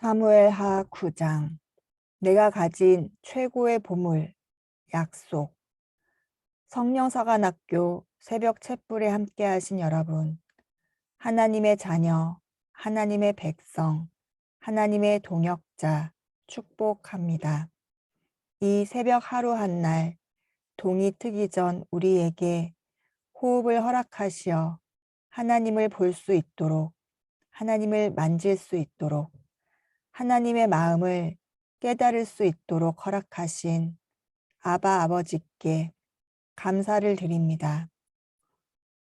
사무엘하 9장 내가 가진 최고의 보물 약속 성령사관학교 새벽 챗불에 함께 하신 여러분 하나님의 자녀 하나님의 백성 하나님의 동역자 축복합니다. 이 새벽 하루 한 날 동이 트기 전 우리에게 호흡을 허락하시어 하나님을 볼 수 있도록 하나님을 만질 수 있도록 하나님의 마음을 깨달을 수 있도록 허락하신 아바 아버지께 감사를 드립니다.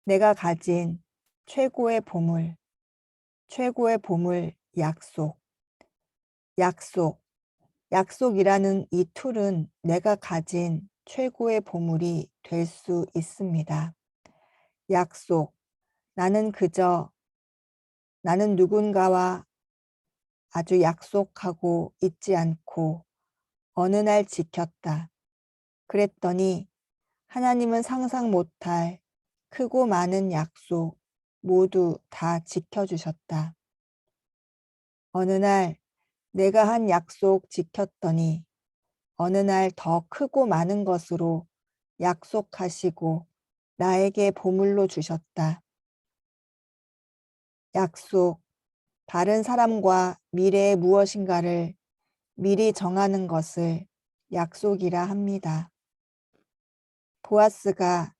내가 가진 최고의 보물, 최고의 보물 약속, 약속, 약속이라는 이 툴은 내가 가진 최고의 보물이 될 수 있습니다. 약속, 나는 그저 나는 누군가와 아주 약속하고 잊지 않고 어느 날 지켰다. 그랬더니 하나님은 상상 못할 크고 많은 약속 모두 다 지켜주셨다. 어느 날 내가 한 약속 지켰더니 어느 날 더 크고 많은 것으로 약속하시고 나에게 보물로 주셨다. 약속, 다른 사람과 미래의 무엇인가를 미리 정하는 것을 약속이라 합니다. 보아스가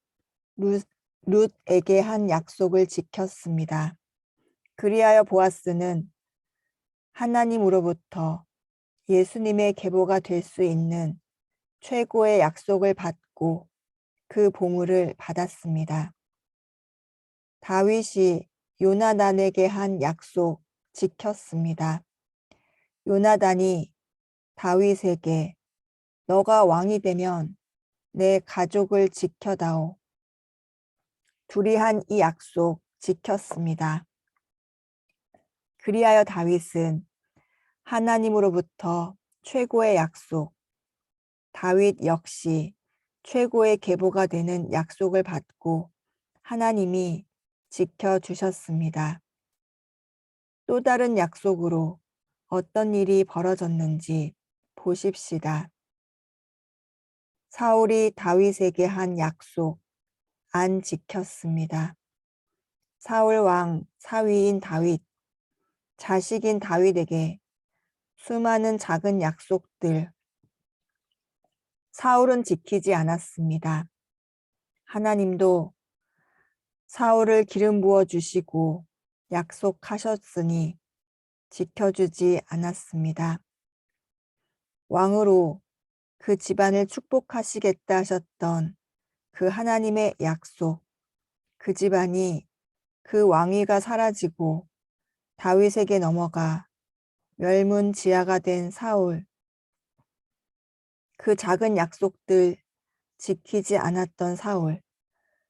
루, 룻에게 한 약속을 지켰습니다. 그리하여 보아스는 하나님으로부터 예수님의 계보가 될 수 있는 최고의 약속을 받고 그 보물을 받았습니다. 다윗이 요나단에게 한 약속 지켰습니다. 요나단이 다윗에게 너가 왕이 되면 내 가족을 지켜다오. 둘이 한 이 약속 지켰습니다. 그리하여 다윗은 하나님으로부터 최고의 약속, 다윗 역시 최고의 계보가 되는 약속을 받고 하나님이 지켜주셨습니다. 또 다른 약속으로 어떤 일이 벌어졌는지 보십시다. 사울이 다윗에게 한 약속 안 지켰습니다. 사울 왕 사위인 다윗, 자식인 다윗에게 수많은 작은 약속들 사울은 지키지 않았습니다. 하나님도 사울을 기름 부어 주시고 약속하셨으니 지켜주지 않았습니다. 왕으로 그 집안을 축복하시겠다 하셨던 그 하나님의 약속, 그 집안이 그 왕위가 사라지고 다윗에게 넘어가 멸문 지하가 된 사울, 그 작은 약속들 지키지 않았던 사울,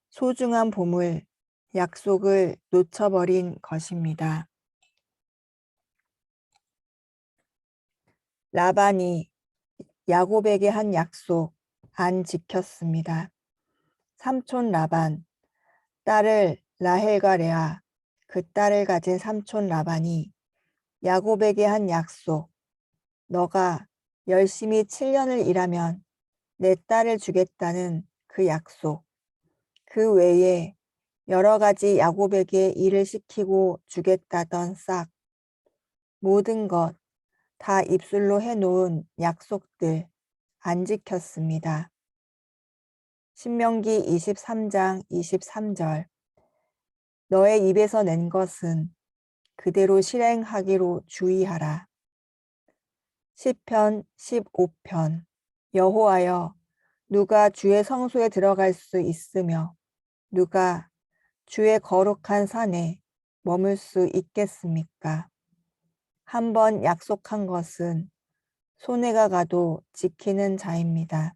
소중한 보물, 약속을 놓쳐버린 것입니다. 라반이 야곱에게 한 약속 안 지켰습니다. 삼촌 라반, 딸을 라헬과 레아, 그 딸을 가진 삼촌 라반이 야곱에게 한 약속, 너가 열심히 7년을 일하면 내 딸을 주겠다는 그 약속, 그 외에 여러 가지 야곱에게 일을 시키고 주겠다던 싹, 모든 것 다 입술로 해놓은 약속들 안 지켰습니다. 신명기 23장 23절 너의 입에서 낸 것은 그대로 실행하기로 주의하라. 시편 15편 여호와여 누가 주의 성소에 들어갈 수 있으며 누가 주의 거룩한 산에 머물 수 있겠습니까? 한 번 약속한 것은 손해가 가도 지키는 자입니다.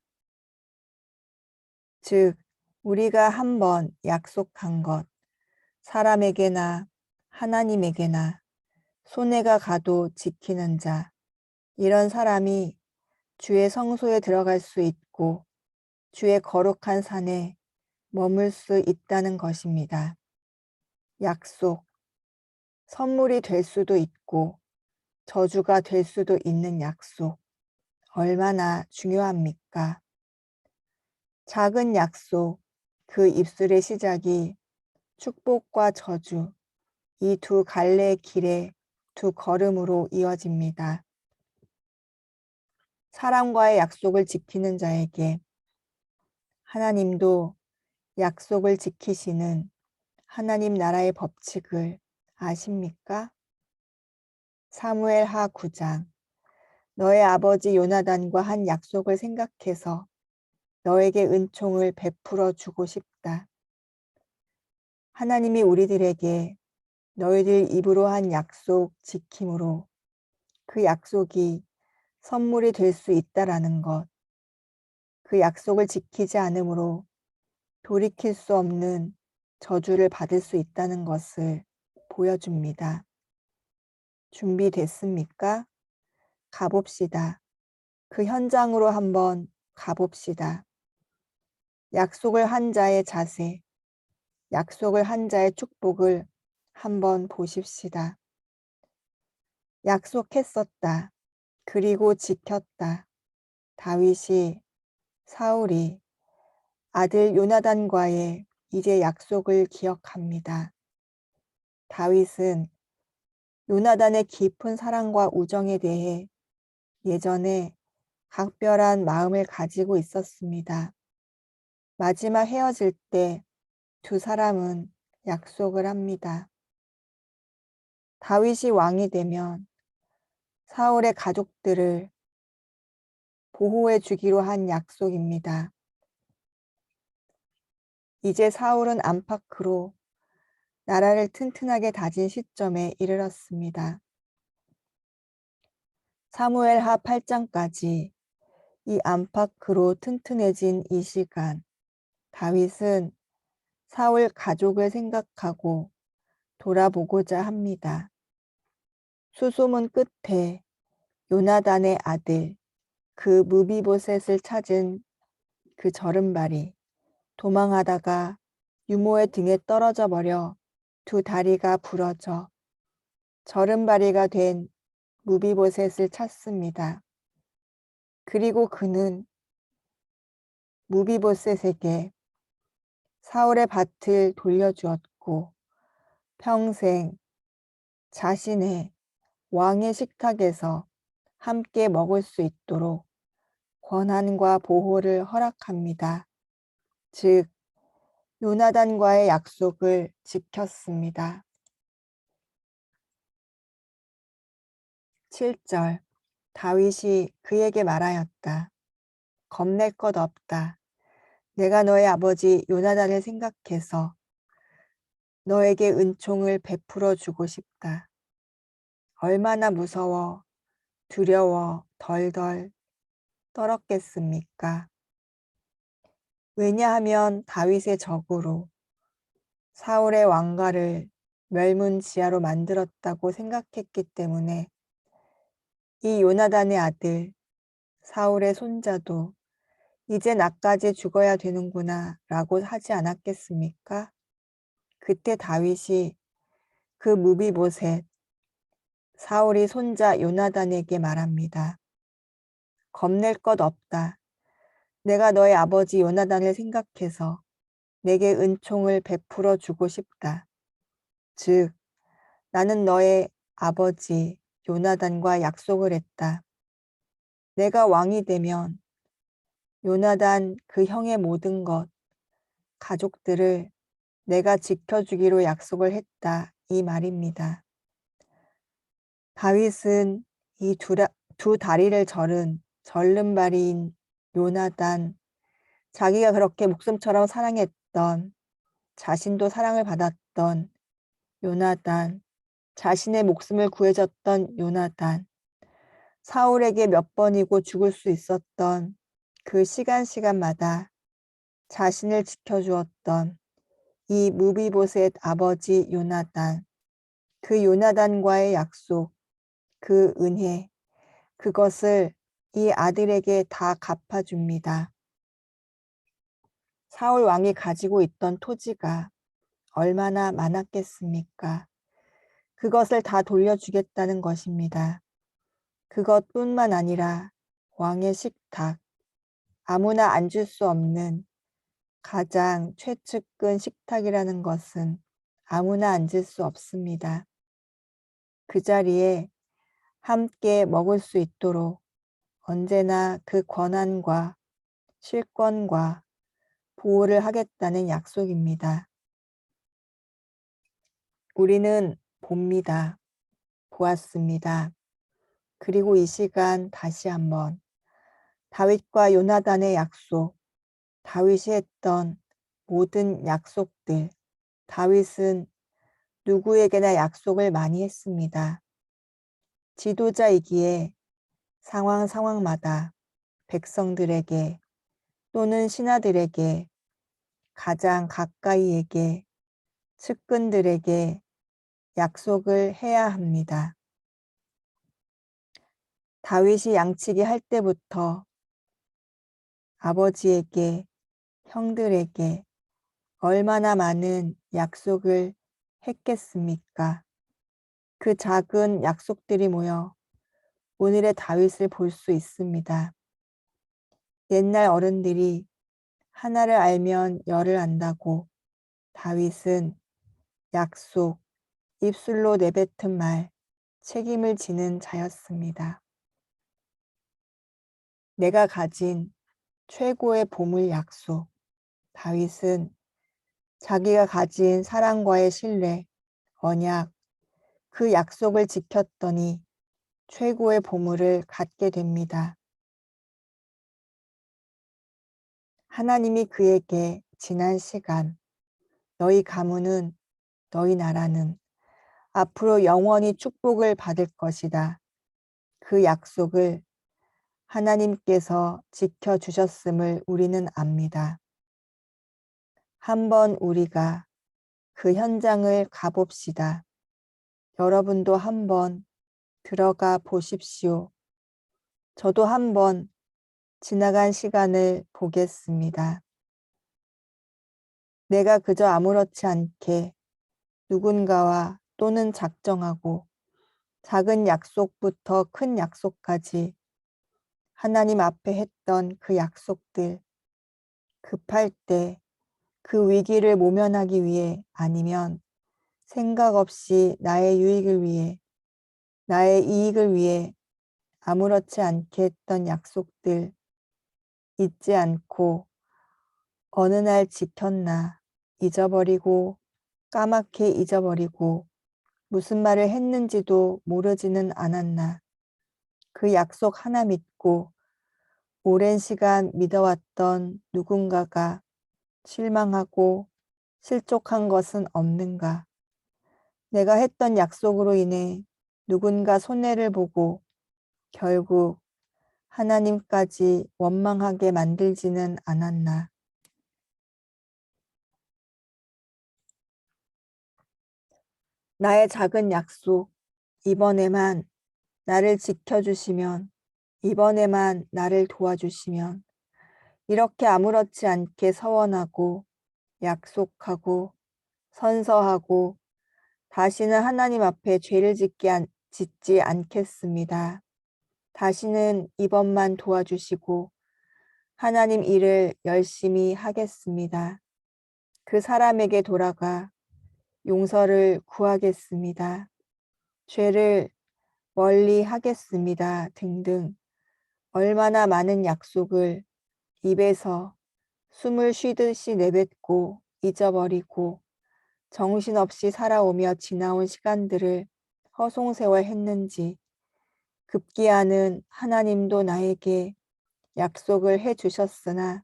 즉, 우리가 한 번 약속한 것, 사람에게나 하나님에게나 손해가 가도 지키는 자, 이런 사람이 주의 성소에 들어갈 수 있고 주의 거룩한 산에 머물 수 있다는 것입니다. 약속, 선물이 될 수도 있고 저주가 될 수도 있는 약속. 얼마나 중요합니까? 작은 약속, 그 입술의 시작이 축복과 저주, 이 두 갈래의 길의 두 걸음으로 이어집니다. 사람과의 약속을 지키는 자에게 하나님도 약속을 지키시는 하나님 나라의 법칙을 아십니까? 사무엘 하 9장 너의 아버지 요나단과 한 약속을 생각해서 너에게 은총을 베풀어 주고 싶다. 하나님이 우리들에게 너희들 입으로 한 약속 지킴으로 그 약속이 선물이 될 수 있다라는 것. 그 약속을 지키지 않으므로 돌이킬 수 없는 저주를 받을 수 있다는 것을 보여줍니다. 준비됐습니까? 가봅시다. 그 현장으로 한번 가봅시다. 약속을 한 자의 자세, 약속을 한 자의 축복을 한번 보십시다. 약속했었다. 그리고 지켰다. 다윗이 사울이 아들 요나단과의 이제 약속을 기억합니다. 다윗은 요나단의 깊은 사랑과 우정에 대해 예전에 각별한 마음을 가지고 있었습니다. 마지막 헤어질 때 두 사람은 약속을 합니다. 다윗이 왕이 되면 사울의 가족들을 보호해 주기로 한 약속입니다. 이제 사울은 안팎으로 나라를 튼튼하게 다진 시점에 이르렀습니다. 사무엘 하 8장까지 이 안팎으로 튼튼해진 이 시간, 다윗은 사울 가족을 생각하고 돌아보고자 합니다. 수소문 끝에 요나단의 아들 그 무비보셋을 찾은 그 저른발이 도망하다가 유모의 등에 떨어져 버려 두 다리가 부러져 저른발이가 된 무비보셋을 찾습니다. 그리고 그는 무비보셋에게 사울의 밭을 돌려주었고 평생 자신의 왕의 식탁에서 함께 먹을 수 있도록 권한과 보호를 허락합니다. 즉, 요나단과의 약속을 지켰습니다. 7절 다윗이 그에게 말하였다. 겁낼 것 없다. 내가 너의 아버지 요나단을 생각해서 너에게 은총을 베풀어 주고 싶다. 얼마나 무서워, 두려워, 덜덜 떨었겠습니까? 왜냐하면 다윗의 적으로 사울의 왕가를 멸문지하로 만들었다고 생각했기 때문에 이 요나단의 아들 사울의 손자도 이제 나까지 죽어야 되는구나 라고 하지 않았겠습니까? 그때 다윗이 그 무비보셋 사울이 손자 요나단에게 말합니다. 겁낼 것 없다. 내가 너의 아버지 요나단을 생각해서 내게 은총을 베풀어 주고 싶다. 즉, 나는 너의 아버지 요나단과 약속을 했다. 내가 왕이 되면 요나단 그 형의 모든 것, 가족들을 내가 지켜주기로 약속을 했다. 이 말입니다. 다윗은 이 두, 두 다리를 절은 절름발이인 요나단, 자기가 그렇게 목숨처럼 사랑했던, 자신도 사랑을 받았던 요나단, 자신의 목숨을 구해줬던 요나단, 사울에게 몇 번이고 죽을 수 있었던 그 시간 시간마다 자신을 지켜주었던 이 무비보셋 아버지 요나단, 그 요나단과의 약속, 그 은혜, 그것을 이 아들에게 다 갚아줍니다. 사울 왕이 가지고 있던 토지가 얼마나 많았겠습니까? 그것을 다 돌려주겠다는 것입니다. 그것뿐만 아니라 왕의 식탁, 아무나 앉을 수 없는 가장 최측근 식탁이라는 것은 아무나 앉을 수 없습니다. 그 자리에 함께 먹을 수 있도록 언제나 그 권한과 실권과 보호를 하겠다는 약속입니다. 우리는 봅니다. 보았습니다. 그리고 이 시간 다시 한번 다윗과 요나단의 약속, 다윗이 했던 모든 약속들, 다윗은 누구에게나 약속을 많이 했습니다. 지도자이기에 상황 상황마다 백성들에게 또는 신하들에게 가장 가까이에게 측근들에게 약속을 해야 합니다. 다윗이 양치기 할 때부터 아버지에게, 형들에게 얼마나 많은 약속을 했겠습니까? 그 작은 약속들이 모여 오늘의 다윗을 볼 수 있습니다. 옛날 어른들이 하나를 알면 열을 안다고 다윗은 약속, 입술로 내뱉은 말, 책임을 지는 자였습니다. 내가 가진 최고의 보물 약속. 다윗은 자기가 가진 사랑과의 신뢰, 언약, 그 약속을 지켰더니 최고의 보물을 갖게 됩니다. 하나님이 그에게 지난 시간, 너희 가문은, 너희 나라는 앞으로 영원히 축복을 받을 것이다. 그 약속을 하나님께서 지켜주셨음을 우리는 압니다. 한번 우리가 그 현장을 가봅시다. 여러분도 한번 들어가 보십시오. 저도 한번 지나간 시간을 보겠습니다. 내가 그저 아무렇지 않게 누군가와 또는 작정하고 작은 약속부터 큰 약속까지 하나님 앞에 했던 그 약속들, 급할 때 그 위기를 모면하기 위해 아니면 생각 없이 나의 유익을 위해, 나의 이익을 위해 아무렇지 않게 했던 약속들 잊지 않고 어느 날 지켰나 잊어버리고 까맣게 잊어버리고 무슨 말을 했는지도 모르지는 않았나 그 약속 하나 믿고 오랜 시간 믿어왔던 누군가가 실망하고 실족한 것은 없는가? 내가 했던 약속으로 인해 누군가 손해를 보고 결국 하나님까지 원망하게 만들지는 않았나. 나의 작은 약속, 이번에만 나를 지켜주시면, 이번에만 나를 도와주시면, 이렇게 아무렇지 않게 서원하고, 약속하고, 선서하고, 다시는 하나님 앞에 죄를 짓기 안, 짓지 않겠습니다. 다시는 이번만 도와주시고, 하나님 일을 열심히 하겠습니다. 그 사람에게 돌아가 용서를 구하겠습니다. 죄를 멀리 하겠습니다. 등등 얼마나 많은 약속을 입에서 숨을 쉬듯이 내뱉고 잊어버리고 정신없이 살아오며 지나온 시간들을 허송세월 했는지 급기야는 하나님도 나에게 약속을 해 주셨으나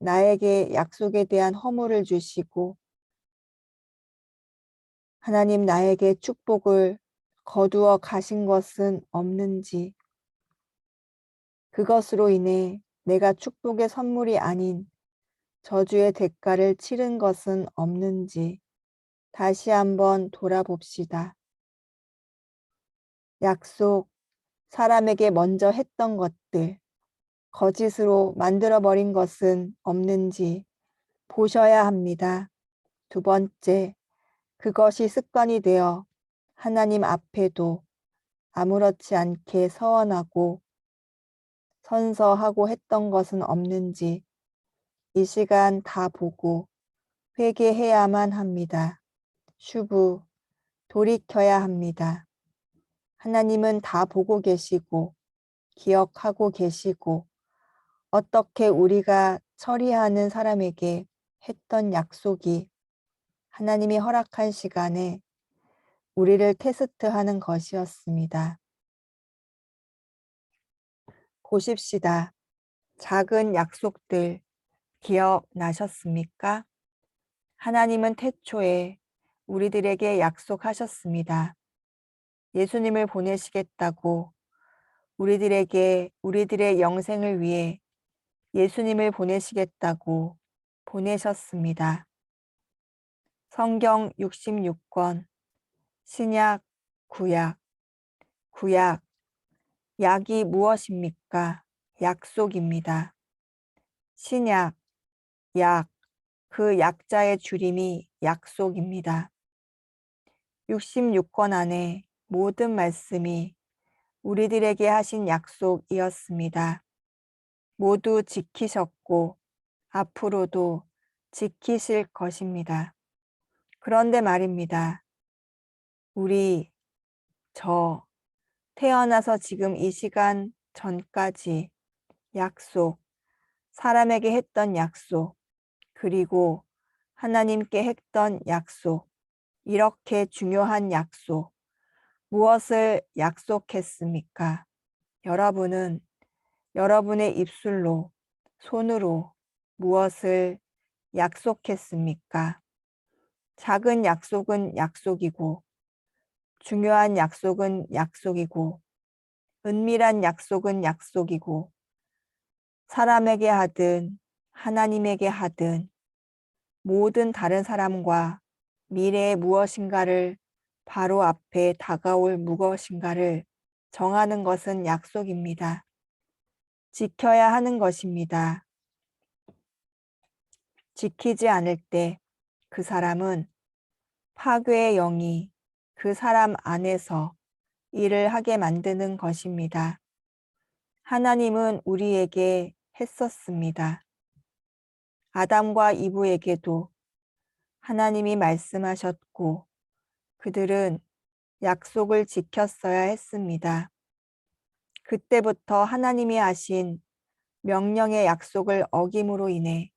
나에게 약속에 대한 허물을 주시고 하나님 나에게 축복을 거두어 가신 것은 없는지 그것으로 인해 내가 축복의 선물이 아닌 저주의 대가를 치른 것은 없는지 다시 한번 돌아봅시다. 약속, 사람에게 먼저 했던 것들, 거짓으로 만들어버린 것은 없는지 보셔야 합니다. 두 번째, 그것이 습관이 되어 하나님 앞에도 아무렇지 않게 서원하고 선서하고 했던 것은 없는지 이 시간 다 보고 회개해야만 합니다. 슈브, 돌이켜야 합니다. 하나님은 다 보고 계시고 기억하고 계시고 어떻게 우리가 처리하는 사람에게 했던 약속이 하나님이 허락한 시간에 우리를 테스트하는 것이었습니다. 보십시다. 작은 약속들 기억나셨습니까? 하나님은 태초에 우리들에게 약속하셨습니다. 예수님을 보내시겠다고 우리들에게 우리들의 영생을 위해 예수님을 보내시겠다고 보내셨습니다. 성경 66권 신약 구약 구약 약이 무엇입니까? 약속입니다. 신약 약 그 약자의 줄임이 약속입니다. 66권 안에 모든 말씀이 우리들에게 하신 약속이었습니다. 모두 지키셨고 앞으로도 지키실 것입니다. 그런데 말입니다. 우리, 저, 태어나서 지금 이 시간 전까지 약속, 사람에게 했던 약속, 그리고 하나님께 했던 약속, 이렇게 중요한 약속, 무엇을 약속했습니까? 여러분은 여러분의 입술로, 손으로 무엇을 약속했습니까? 작은 약속은 약속이고, 중요한 약속은 약속이고, 은밀한 약속은 약속이고, 사람에게 하든 하나님에게 하든 모든 다른 사람과 미래의 무엇인가를 바로 앞에 다가올 무엇인가를 정하는 것은 약속입니다. 지켜야 하는 것입니다. 지키지 않을 때 그 사람은 파괴의 영이 그 사람 안에서 일을 하게 만드는 것입니다. 하나님은 우리에게 했었습니다. 아담과 이브에게도 하나님이 말씀하셨고 그들은 약속을 지켰어야 했습니다. 그때부터 하나님이 하신 명령의 약속을 어김으로 인해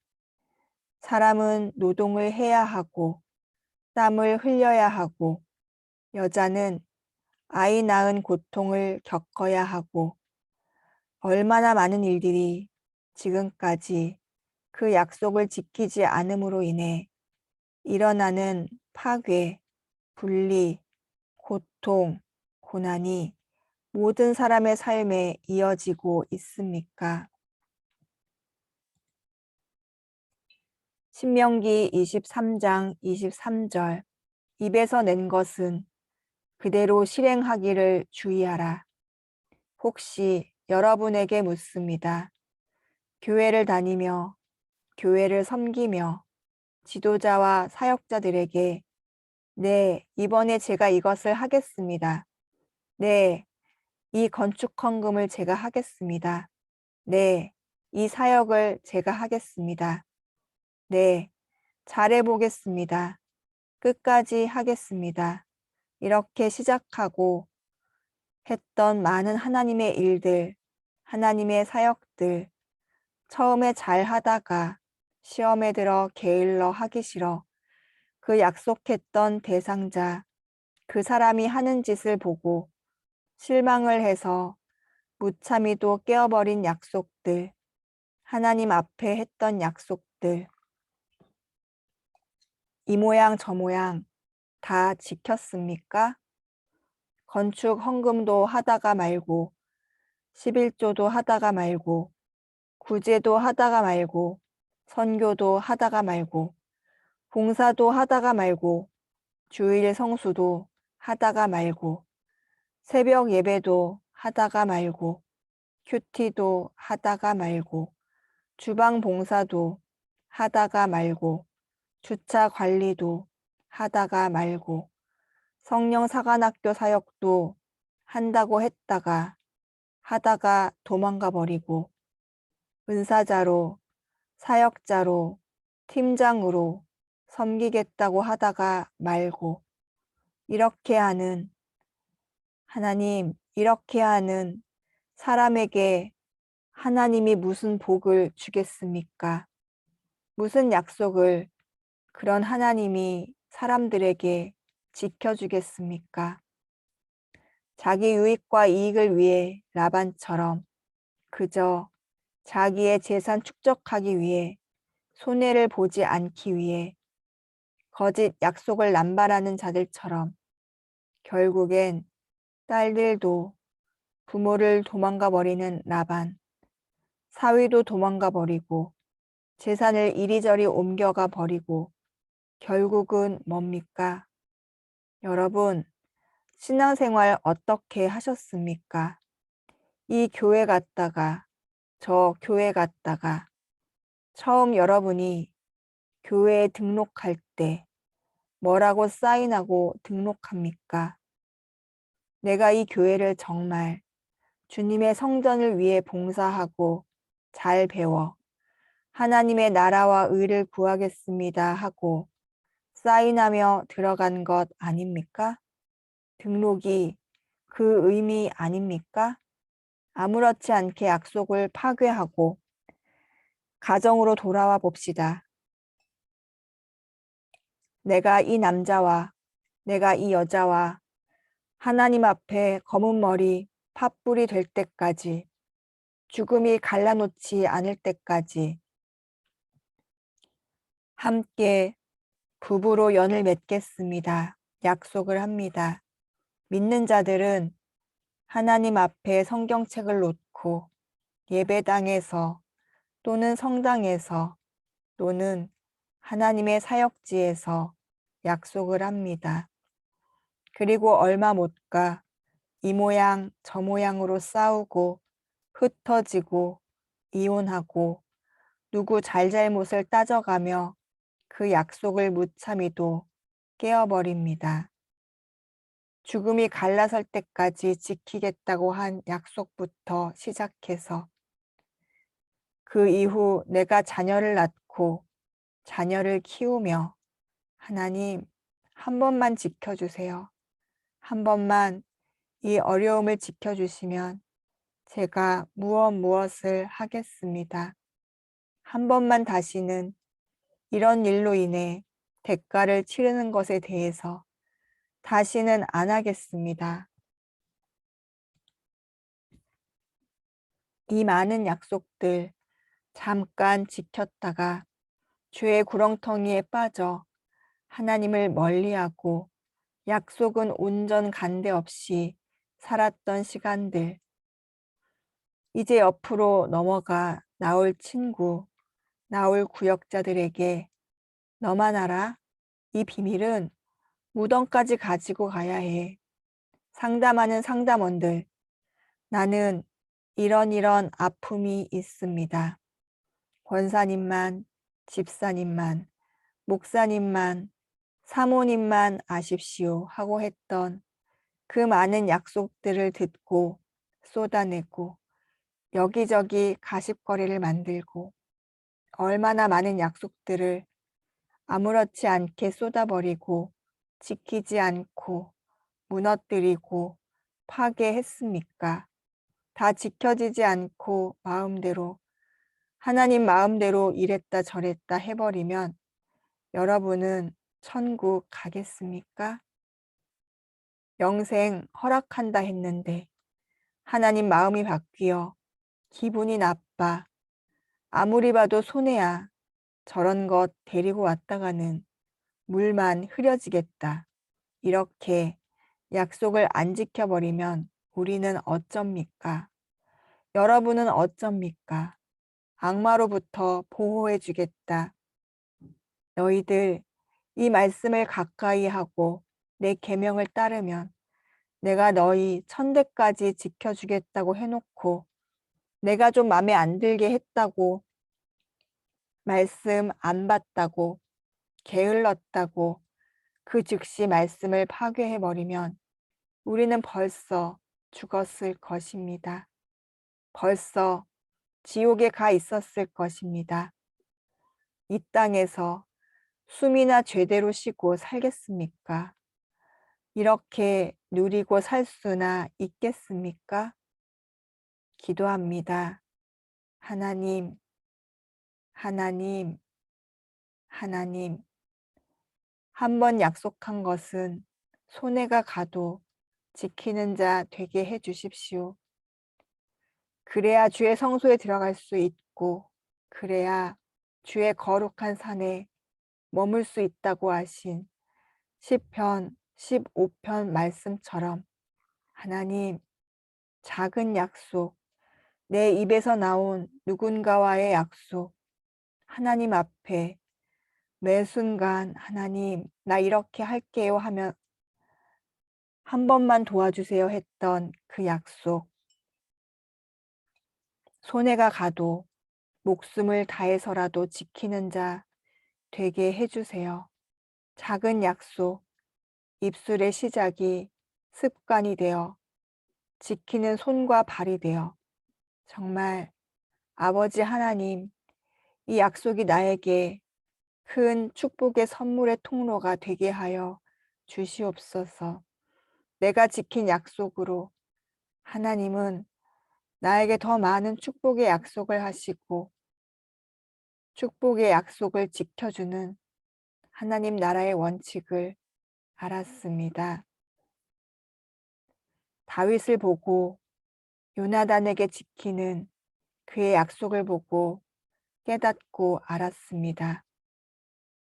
사람은 노동을 해야 하고 땀을 흘려야 하고 여자는 아이 낳은 고통을 겪어야 하고 얼마나 많은 일들이 지금까지 그 약속을 지키지 않음으로 인해 일어나는 파괴, 분리, 고통, 고난이 모든 사람의 삶에 이어지고 있습니까? 신명기 23장 23절 입에서 낸 것은 그대로 실행하기를 주의하라. 혹시 여러분에게 묻습니다. 교회를 다니며 교회를 섬기며 지도자와 사역자들에게 네, 이번에 제가 이것을 하겠습니다. 네, 이 건축 헌금을 제가 하겠습니다. 네, 이 사역을 제가 하겠습니다. 네, 잘해보겠습니다. 끝까지 하겠습니다. 이렇게 시작하고 했던 많은 하나님의 일들, 하나님의 사역들, 처음에 잘 하다가 시험에 들어 게을러 하기 싫어 그 약속했던 대상자, 그 사람이 하는 짓을 보고 실망을 해서 무참히도 깨어버린 약속들, 하나님 앞에 했던 약속들, 이 모양 저 모양 다 지켰습니까? 건축 헌금도 하다가 말고 11조도 하다가 말고 구제도 하다가 말고 선교도 하다가 말고 봉사도 하다가 말고 주일 성수도 하다가 말고 새벽 예배도 하다가 말고 큐티도 하다가 말고 주방 봉사도 하다가 말고 주차 관리도 하다가 말고 성령 사관학교 사역도 한다고 했다가 하다가 도망가 버리고 은사자로 사역자로 팀장으로 섬기겠다고 하다가 말고 이렇게 하는 하나님 이렇게 하는 사람에게 하나님이 무슨 복을 주겠습니까? 무슨 약속을 그런 하나님이 사람들에게 지켜주겠습니까? 자기 유익과 이익을 위해 라반처럼 그저 자기의 재산 축적하기 위해 손해를 보지 않기 위해 거짓 약속을 남발하는 자들처럼 결국엔 딸들도 부모를 도망가 버리는 라반, 사위도 도망가 버리고 재산을 이리저리 옮겨가 버리고 결국은 뭡니까? 여러분, 신앙생활 어떻게 하셨습니까? 이 교회 갔다가 저 교회 갔다가 처음 여러분이 교회에 등록할 때 뭐라고 사인하고 등록합니까? 내가 이 교회를 정말 주님의 성전을 위해 봉사하고 잘 배워 하나님의 나라와 의를 구하겠습니다 하고 사인하며 들어간 것 아닙니까? 등록이 그 의미 아닙니까? 아무렇지 않게 약속을 파괴하고 가정으로 돌아와 봅시다. 내가 이 남자와 내가 이 여자와 하나님 앞에 검은 머리 팥불이 될 때까지 죽음이 갈라놓지 않을 때까지 함께 부부로 연을 맺겠습니다. 약속을 합니다. 믿는 자들은 하나님 앞에 성경책을 놓고 예배당에서 또는 성당에서 또는 하나님의 사역지에서 약속을 합니다. 그리고 얼마 못 가 이 모양 저 모양으로 싸우고 흩어지고 이혼하고 누구 잘잘못을 따져가며 그 약속을 무참히도 깨어버립니다. 죽음이 갈라설 때까지 지키겠다고 한 약속부터 시작해서 그 이후 내가 자녀를 낳고 자녀를 키우며 하나님 한 번만 지켜주세요. 한 번만 이 어려움을 지켜주시면 제가 무엇 무엇을 하겠습니다. 한 번만 다시는 이런 일로 인해 대가를 치르는 것에 대해서 다시는 안 하겠습니다. 이 많은 약속들 잠깐 지켰다가 죄의 구렁텅이에 빠져 하나님을 멀리하고 약속은 온전 간대 없이 살았던 시간들. 이제 옆으로 넘어가 나올 친구, 나올 구역자들에게 너만 알아? 이 비밀은 무덤까지 가지고 가야 해. 상담하는 상담원들, 나는 이런 이런 아픔이 있습니다. 권사님만, 집사님만, 목사님만, 사모님만 아십시오 하고 했던 그 많은 약속들을 듣고 쏟아내고 여기저기 가십거리를 만들고 얼마나 많은 약속들을 아무렇지 않게 쏟아버리고 지키지 않고 무너뜨리고 파괴했습니까? 다 지켜지지 않고 마음대로 하나님 마음대로 이랬다 저랬다 해버리면 여러분은 천국 가겠습니까? 영생 허락한다 했는데 하나님 마음이 바뀌어 기분이 나빠 아무리 봐도 손해야 저런 것 데리고 왔다가는 물만 흐려지겠다. 이렇게 약속을 안 지켜버리면 우리는 어쩝니까? 여러분은 어쩝니까? 악마로부터 보호해 주겠다. 너희들 이 말씀을 가까이 하고 내 계명을 따르면 내가 너희 천대까지 지켜주겠다고 해놓고 내가 좀 마음에 안 들게 했다고 말씀 안 받다고 게을렀다고 그 즉시 말씀을 파괴해 버리면 우리는 벌써 죽었을 것입니다. 벌써 지옥에 가 있었을 것입니다. 이 땅에서 숨이나 죄대로 쉬고 살겠습니까? 이렇게 누리고 살 수나 있겠습니까? 기도합니다. 하나님, 하나님, 하나님. 한 번 약속한 것은 손해가 가도 지키는 자 되게 해 주십시오. 그래야 주의 성소에 들어갈 수 있고, 그래야 주의 거룩한 산에 머물 수 있다고 하신 시편 15편 말씀처럼 하나님 작은 약속, 내 입에서 나온 누군가와의 약속, 하나님 앞에 매 순간 하나님 나 이렇게 할게요 하면 한 번만 도와주세요 했던 그 약속. 손해가 가도 목숨을 다해서라도 지키는 자 되게 해주세요. 작은 약속, 입술의 시작이 습관이 되어 지키는 손과 발이 되어 정말 아버지 하나님 이 약속이 나에게 큰 축복의 선물의 통로가 되게 하여 주시옵소서. 내가 지킨 약속으로 하나님은 나에게 더 많은 축복의 약속을 하시고 축복의 약속을 지켜주는 하나님 나라의 원칙을 알았습니다. 다윗을 보고 요나단에게 지키는 그의 약속을 보고 깨닫고 알았습니다.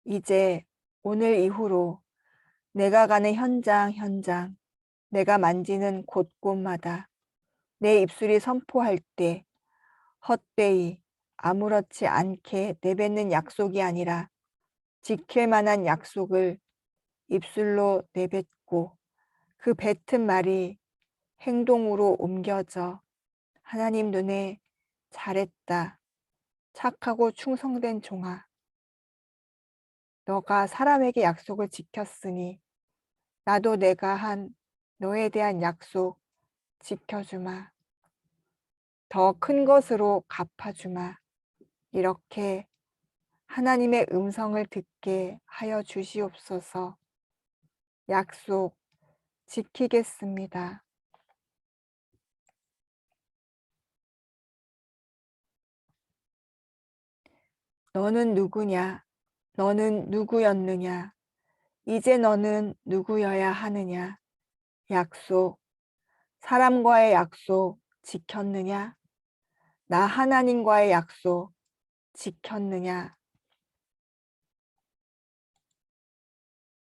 이제 오늘 이후로 내가 가는 현장, 현장, 내가 만지는 곳곳마다 내 입술이 선포할 때 헛되이 아무렇지 않게 내뱉는 약속이 아니라 지킬 만한 약속을 입술로 내뱉고 그 뱉은 말이 행동으로 옮겨져 하나님 눈에 잘했다. 착하고 충성된 종아. 너가 사람에게 약속을 지켰으니 나도 내가 한 너에 대한 약속 지켜주마. 더 큰 것으로 갚아주마. 이렇게 하나님의 음성을 듣게 하여 주시옵소서. 약속 지키겠습니다. 너는 누구냐? 너는 누구였느냐? 이제 너는 누구여야 하느냐? 약속, 사람과의 약속 지켰느냐? 나 하나님과의 약속 지켰느냐?